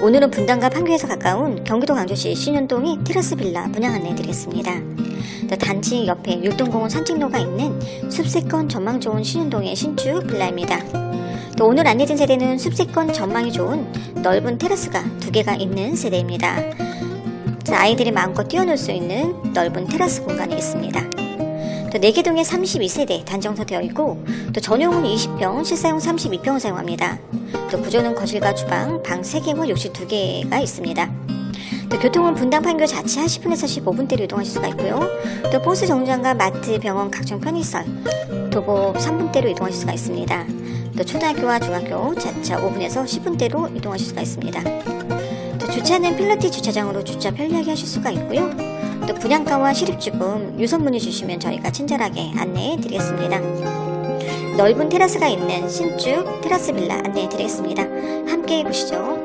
오늘은 분당과 판교에서 가까운 경기도 광주시 신현동의 테라스 빌라 분양 안내해드리겠습니다. 또 단지 옆에 율동공원 산책로가 있는 숲세권 전망 좋은 신현동의 신축 빌라입니다. 또 오늘 안내된 세대는 숲세권 전망이 좋은 넓은 테라스가 두 개가 있는 세대입니다. 자, 아이들이 마음껏 뛰어놀 수 있는 넓은 테라스 공간이 있습니다. 또 4개동에 32세대 단정서 되어 있고 또 전용은 20평, 실사용 32평을 사용합니다. 또 구조는 거실과 주방, 방 3개와 욕실 2개가 있습니다. 또 교통은 분당 판교 자체 한 10분에서 15분대로 이동하실 수가 있고요. 또 버스 정류장과 마트, 병원, 각종 편의시설, 도보 3분대로 이동하실 수가 있습니다. 또 초등학교와 중학교 자차 5분에서 10분대로 이동하실 수가 있습니다. 또 주차는 필라티 주차장으로 주차 편리하게 하실 수가 있고요. 또 분양가와 실입주금 유선 문의 주시면 저희가 친절하게 안내해 드리겠습니다. 넓은 테라스가 있는 신축 테라스 빌라 안내해 드리겠습니다. 함께 보시죠.